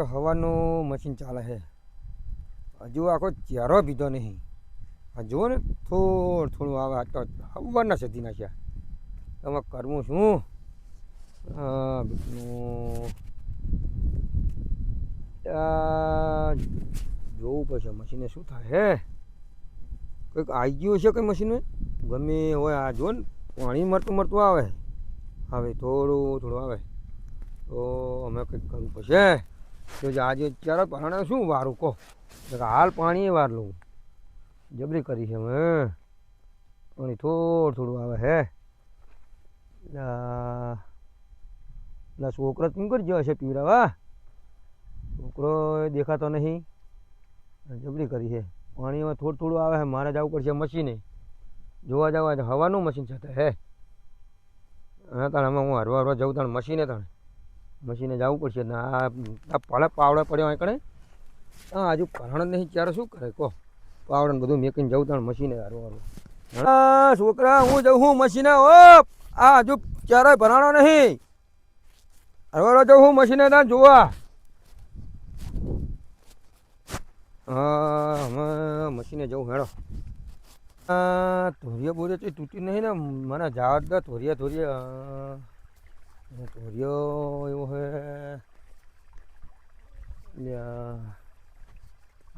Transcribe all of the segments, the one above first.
તો હવાનું મશીન ચાલે છે. હજુ આખો ચહેરો પીધો નહીં. જુઓ ને, થોડું થોડું આવે, આ તો હવાના સધી નાખ્યા તમે કરવું શું? જોવું પડશે મશીને શું થાય, હે? કંઈક આવી ગયું છે કંઈ મશીને ગમે હોય આ જુઓ ને, પાણી મરતું મરતું આવે. હવે થોડું થોડું આવે. તો અમે કંઈક કરવું પડશે. તો આજે ચાલો પાણી શું વારું કહો? હાલ પાણી વાર લઉં. જબરી કરી છે હવે પાણી થોડું થોડું આવે, હે? લા લા, છોકરો કેમ કરી ગયો છે પીવડાવા છોકરો દેખાતો નહીં. જબરી કરી છે. પાણીમાં થોડું થોડું આવે છે મારે જવું પડશે મશીને. જોવા જવા. હવાનું મશીન છે હે? હા, તાણે હું હરવા હરવા જવું તાણે મશીને તાણ. મશીને જવું પડશે. ને આ આ પાવડા પડ્યો એકડે હા હજુ કારણ નહીં, ત્યારે શું કરે? કહો. પાવડે બધું મેકીને જવું તાણ મશીને હારું હારું. છોકરા, હું જઉં હું મશીને. ઓ, આ હજુ ક્યારે ભરાણો નહીં. હરવા હરવા જઉં હું મશીને તાણ જોવા. હા મશીને જવું હેડો. ધોરિયા બોરિયા તૂટી નહીં ને. મને જવા ધોરિયા ધોરિયા. ધોરિયો એવો હે.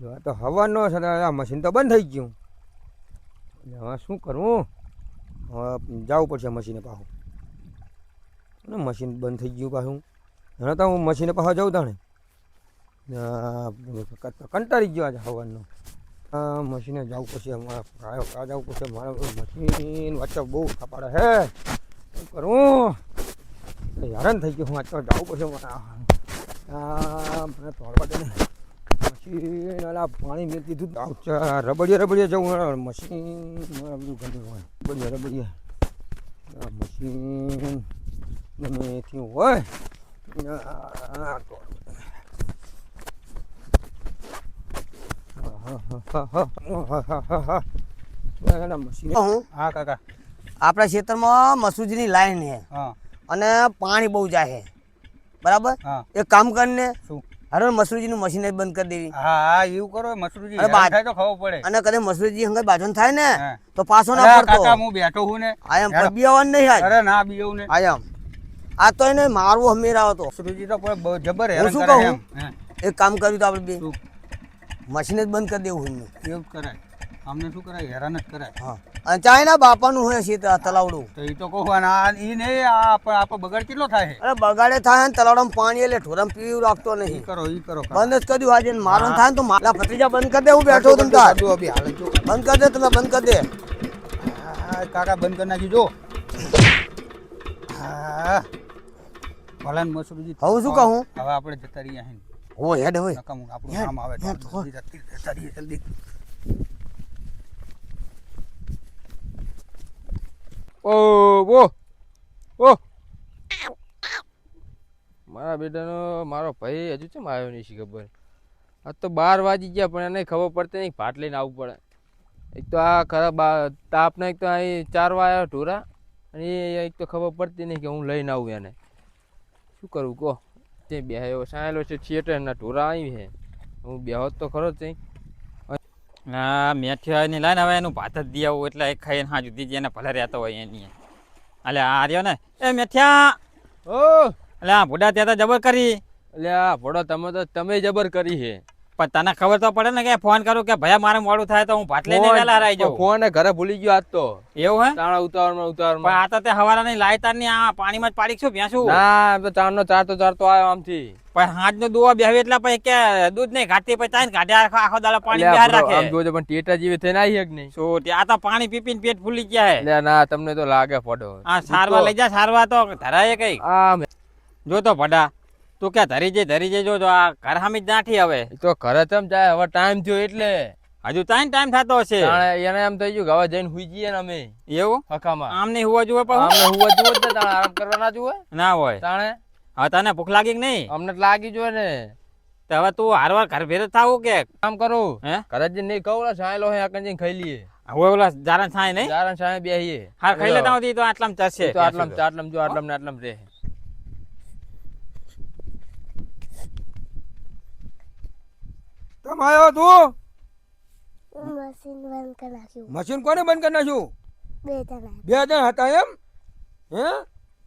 જો તો હવાનો છે આ મશીન તો બંધ થઈ ગયું હવે શું કરવું હવે જવું પડશે મશીને પાછું મશીન બંધ થઈ ગયું પાછું હવે તો હું મશીને પાછો જાઉં તાણે કંટાળી ગયો આજે હવાનો મશીને જવું પડશે કા જવું પડશે મારે મશીન વચ્ચે બહુ ખપાડે હે શું કરું હેરાન થઈ ગયો હું આજ તો જવું પડશે મને તોડવા દે ને. મશીન અલા પાણી મેં દીધું રબડિયા રબડિયા જવું. મશીન બધું ગંદુ હોય. રબડિયા રબડિયા મશીન ગમે થયું હોય આ તોડવા દે. મશીન હું હા કાકા. આપણા ખેતરમાં મસૂજીની લાઈન છે. હા. અને પાણી બહુ જાય છે બરાબર એક કામ કરીને શું? મસરૂજી મસૂરીજીનું મશીન જ બંધ કરી દેવી. હા એવું કરો મસરૂજી થાય તો ખબર પડે. અને કદાચ મસૂરીજી હંગે બાજન થાય ને તો પાછો ના પડતો કાકા હું બેઠો હું ને. આયમ હેડો. પબિયાવાન નહીં આજ અરે ના બીવું ને. આયમ આ તો એને મારવો હમેરા હતો મસરૂજી તો કોઈ જબર હેરાન કરે? એમ. એક કામ કર્યું તો આપણે બે. મશીન જ બંધ કરી દેવું હું એવું કરાય. અમને શું કરાય? હેરાન જ કરાય. હા. ચાઇના બાપાનું હોય છે તલાવડું. તો એ તો કહું આ ઈ નહીં આપણે બગાડ કેટલો થાય છે? અરે બગાડે થાય ને તલાવડામાં પાણી એટલે ઢોરમ પીવું રાખતો નહીં. કરો ઈ કરો બંધ જ કર્યું આજે ને મારવાનું થાય ને તો મારા ભત્રીજા બંધ કરી દે હું બેઠો તમ તાર. જો. બંધ કરી દે તમે બંધ કરી દે. કાકા બંધ કરી નાખી જો. હા. ભલા ને મસરૂજી હવે શું કહું? હવે આપણે જતા રહીએ હો હેડ હોય આપણું નામ આવે જલ્દી જતા રહીએ જલ્દી ઓ ઓ ઓ. મારા બેટાનો, મારો ભાઈ હજુ છે આવ્યો નહીં છે ખબર? આ તો બાર વાગી ગયા, પણ એને ખબર પડતી નહીં, ભાટ લઈને આવવું પડે. એક તો આ ખરા બા, તાપને, એક તો અહીં ચાર વાયા ઢોરા, અને એ એક તો ખબર પડતી નહીં કે હું લઈને આવું એને. શું કરવું કહો? તે બેહાયો, સાયેલો છે, થિયેટરના ઢોરા આવી છે હું બેહો તો ખરો જ નહીં. હા મેઠિયાની લાઈન હવે એનું ભાત જ દઈ આવું એટલે એક ખાઈને હા જુદી એને ભલે રહેતો હોય એની. અલે આ રહ્યો ને? એ મેઠિયા ઓ એટલે આ ભોડા ત્યાં તો જબર કરી. એટલે આ ભોડો તમે તો તમે જબર કરી છે. પણ તને ખબર તો પડે ને કે ફોન કરું કે ભયા મારે મોડું થાય તો હું ભાત લઈને વહેલા રહી જાઉં. ફોન ઘરે ભૂલી ગયો આજ તો. એવું હે? તાણા ઉતાવળમાં પણ ઉતાવળમાં આ તો તે હવારા ની લાયતારની આ પાણીમાં જ પાડી છું ભેંસું. ના તો ચારનો ચાર તો ચાર તો આવ્યો આમથી. પણ હાથ નો દુવા બેહવે એટલે પછી કે દૂધ નહીં ઘાટી પછી તાઈને કાઢે આખો આખો દાડો પાણી બહાર રાખે. આમ જોજો પણ ટેટા જેવી થઈને આવી છે કે નહીં? શું તે આ તો પાણી પીપીને પેટ ફૂલી ગયા હે. ના તમને તો લાગે પડો આ સારવા લઈ જા સારવા તો ધરાય કઈ આમ. જો તો ભડા. તું ક્યાં ધરી જઈ ધરી જઈ જો તો આ ઘર હામી જ નાઠી હવે. તો ઘરે ચમ જાય હવે ટાઈમ થયો એટલે. હજુ તાઈ ટાઈમ થતો હશે. એને એમ થઈ ગયું કે હવે જઈને હુઈ જઈએ ને અમે. એવું? હકામાં. આમ નહીં હોવા જોવે પણ અમને હુવા જુએ તો તાણે આરામ કરવા ના જુએ ના હોય. તાણે? હવે તને ભૂખ લાગી કે નહીં? અમને તો લાગી જોઈએ ને. તો હવે તું હારવાર ઘર ભેર થાવું કે? કામ કરું? હે? ઘરે જઈને નહીં કહું સાયલો હે આકન જઈને ખાઈ લઈએ. હવે ઓલા જારણ સાય નહીં? જારણ સાય બેહીએ. હા ખાઈ લેતા હોતી તો આટલામ ચડશે તો આટલામ આટલામ જો આટલામ ને આટલામ રે તમે આવ્યો તું મશીન બંધ કરી નાખ્યું. મશીન કોને બંધ કરી નાખ્યું? બે જણા. બે જણ હતા એમ? હે?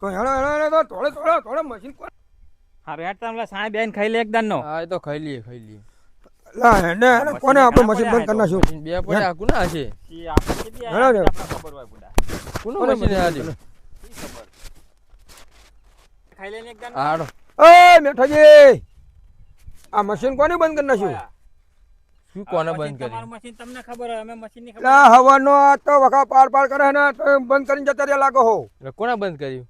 તો હેણો હેણો હેણો તો થોડે થોડે થોડે મશીન કોણ હા હેડ તમે સાંઈ બેન ખાઈ લે એકદમ નો હા એ તો ખાઈ લઈએ ખાઈ લઈએ. લા હેને હેને કોને આપણે મશીન બંધ કરી નાખ્યું? બે પડ્યા કુના છે ઈ આપણે હેડો આપણે ખબર હોય બુડા. કુનું મશીન મશીન ખબર ખાઈ લે એકદમ આડો એ મેઠાજી આ મશીન કોને બંધ કરી નાખ્યું? શું કોને આ મશીન તમારું મશીન તમને ખબર હોય અમે મશીનની ખબર લા હવાનો આ તો વખા પાર પાર કરે ને તો બંધ કરીને જતા રહ્યા લાગો હો. એટલે કોને બંધ કર્યું?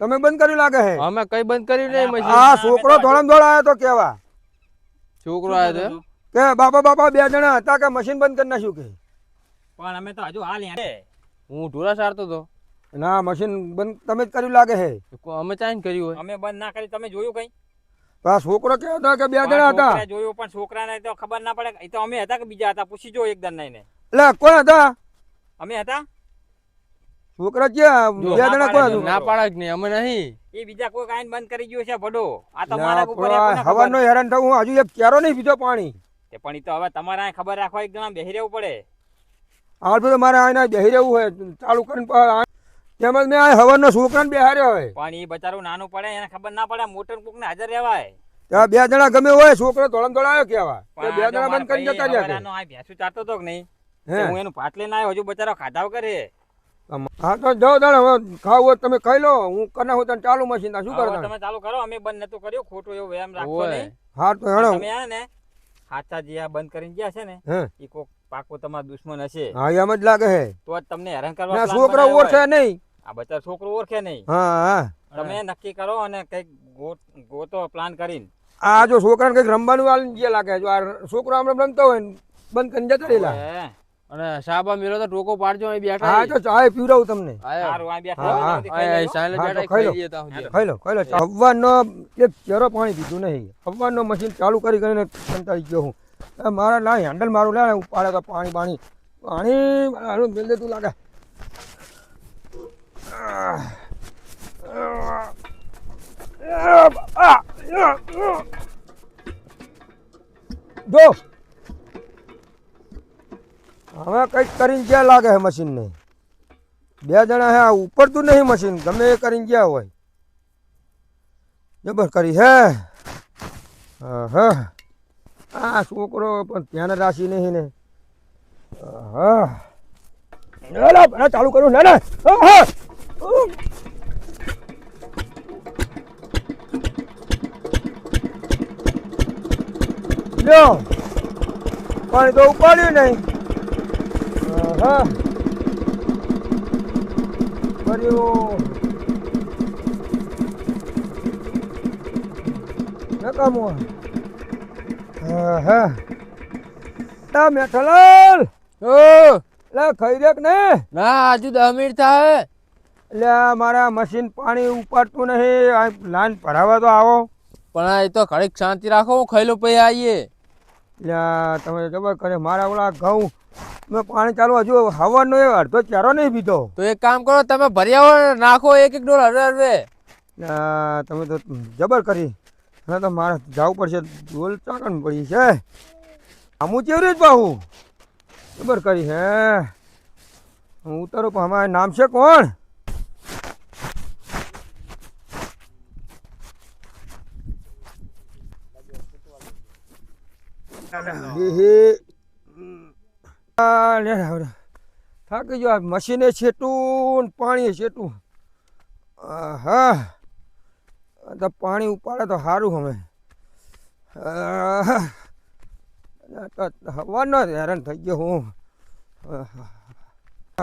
તમે બંધ કર્યું લાગે હે? અમે કઈ બંધ કર્યું નહીં મશીન. આ છોકરો ધોળમ ધોળ આવ્યો તો કેવા? છોકરો આવ્યો તો? કે બાપા બાપા બે જણા હતા કે મશીન બંધ કરી નાખ્યું કે? પણ અમે તો હજુ હાલ હું ઢોરા સારતો હતો ના મશીન બંધ તમે જ કર્યું લાગે હે. અમે ચાઈન કર્યું હોય. અમે બંધ ના કરી તમે જોયું કઈ? તો આ છોકરો કે હતા કે બે જણા હતા? જોયો જોયું પણ છોકરાને તો ખબર ના પડે. એ તો અમે હતા કે બીજા હતા? પૂછી જો એકદમ નહીં ને એટલે કોણ હતા? અમે હતા? છોકરા ક્યાં? બે જણા કોણ. ના પાડા જ નહીં? અમે નહીં. એ બીજા કોઈ કાઈન બંધ કરી ગયો છે ભડો. આ તો લા, મારા ઉપર હવાનો હેરાન થવું હું હજુ એક કેરો નહીં પીધો પાણી. તે પણ એ તો હવે તમારે અહીં ખબર રાખવા એક જણા બેહી રહેવું પડે. હાલ તો મારે આને બેહી રહેવું હોય. ચાલુ કરીને તેમજ મેં આ હવાનો છોકરાને બેહાર્યો હોય. પણ એ બચારું નાનું પડે એને ખબર ના પડે મોટર કોક ને હાજર રહેવાય. ત્યાં બે જણા ગમે હોય છોકરો ધોળમ ધોળાયો કેવા બે જણા બંધ કરી જતા રહ્યા આ ભેંસું ચારતો તો કે નહીં? હું. એનું પાટલે ના આવ્યો હજુ બચારો ખાધાવ કરે. હા તો જાઓ તાણે હવે ખાવું હોય તમે ખાઈ લો. હું કને હું તને ચાલુ મશીન શું કરો તમે ચાલુ કરો અમે બંધ નતું કર્યું ખોટું એવું વ્યાયામ રાખો નહીં. હા તો હેણો તમે આ ને હાથા જે આ બંધ કરીને ગયા છે ને એ કોક પાકો તમારો દુશ્મન હશે. હા એમ જ લાગે છે તો જ તમને હેરાન કરવા છોકરા ઓર હોય. નહીં. આ બચાર છોકરો ઓળખે નહીં. હા હા. તમે નક્કી કરો અને કંઈક ગોત ગોતો પ્લાન કરીને. આ જો છોકરાને કંઈક રમવાનું આલીને જે લાગે જો આ છોકરો આમ રમતો હોય બંધ કરીને જતા રહેલા. અને સાબા મેલો તો ટોકો પાડજો અહીં બેઠા હા તો ચાય પીવડાવું તમને. સારું આ બેઠા હા, હોય ખાઈ તો બેઠા લો. ખાઈ લઈએ ત્યાં ખાઈ લો ખાઈ લો. હવાનો એક ચેરો પાણી પીધું નહીં. હવાનો મશીન ચાલુ કરી કરીને કંટાળી ગયો હું. મારા ના હેન્ડલ મારું લે ઉપાડે તો પાણી પાણી. પાણી મારું મેલ દેતું લાગે. જો હવે કંઈક કરીને ગયા લાગે છે મશીનને બે જણા હે ઉપડતું નહીં મશીન ગમે એ કરીને ગયા હોય. જબર કરી હે. હા આ છોકરો પણ ધ્યાન રાશી નહીં ને. હા ચાલુ કરું ના હા, હા. લ્યો પાણી તો ઉપાડ્યું નહીં. હા કર્યું. નકામો. હા હા તા મેઠલાલ. ઓ. લે ખાઈ રેક ને ના હજુ દસ મિનિટ થાય એટલે મારા મશીન પાણી ઉપાડતું નહીં. લાઈન ભરાવા તો આવો. પણ એ તો ઘડીક શાંતિ રાખો હું ખાઈ લો પછી આવીએ એટલે તમે જબર કરે મારા ઓલા ઘઉં મેં પાણી ચાલુ હજુ હવાનો એ અડધો ચારો નહીં પીધો. તો એક કામ કરો તમે ભર્યા નાખો એક એક ડોલ હરવે હરવે. તમે તો જબર કરી. હવે તો મારે જવું પડશે ડોલ ચાકણ પડી છે. આમું ચેવરી જ બાહુ જબર કરી હે. હું ઉતારું પણ અમારે નામ છે કોણ દેહે. આ લે હવે. થાકી ગયો મશીને છેટું ને પાણીએ છેટું. હા તો પાણી ઉપાડે તો સારું અમે હવાનો હેરાન થઈ ગયો હું.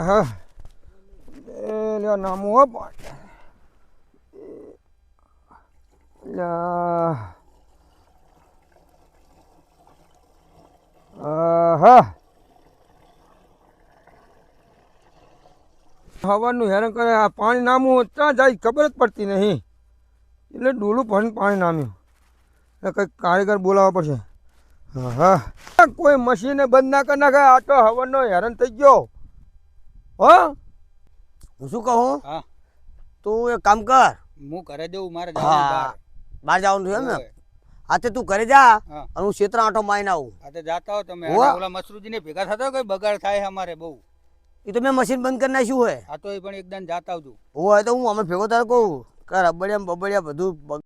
હા લ્યો નામું હો પાણી લ્યા. હવાનું હેરાન કરે આ પાણી નામું ત્યાં જાય ખબર જ પડતી નહીં. એટલે ડોલું પણ પાણી નામ્યું. એટલે કંઈક કારીગર બોલાવવા પડશે. હા હા કોઈ મશીને બંધ ના કરી નાખે આ તો હવનનો હેરાન થઈ ગયો. હો? હું શું કહું? હા. તું એક કામ કર. હું ઘરે જવું મારે હા. બહાર જવાનું છે એમ ને? હા તે તું ઘરે જા અને હું ક્ષેત્ર આંટો માઈને આવું. આતે જાતા હો તમે. ઓલા મસરૂજીને ભેગા થતા કોઈ બગાડ થાય અમારે બહુ? એ તો મેં મશીન બંધ કરી નાખ્યું હોય. આ તો એ પણ એકદમ જાતા આવજો. હોય તો હું અમે ભેગો તારે કહું. કર અબડિયા બબડિયા બધું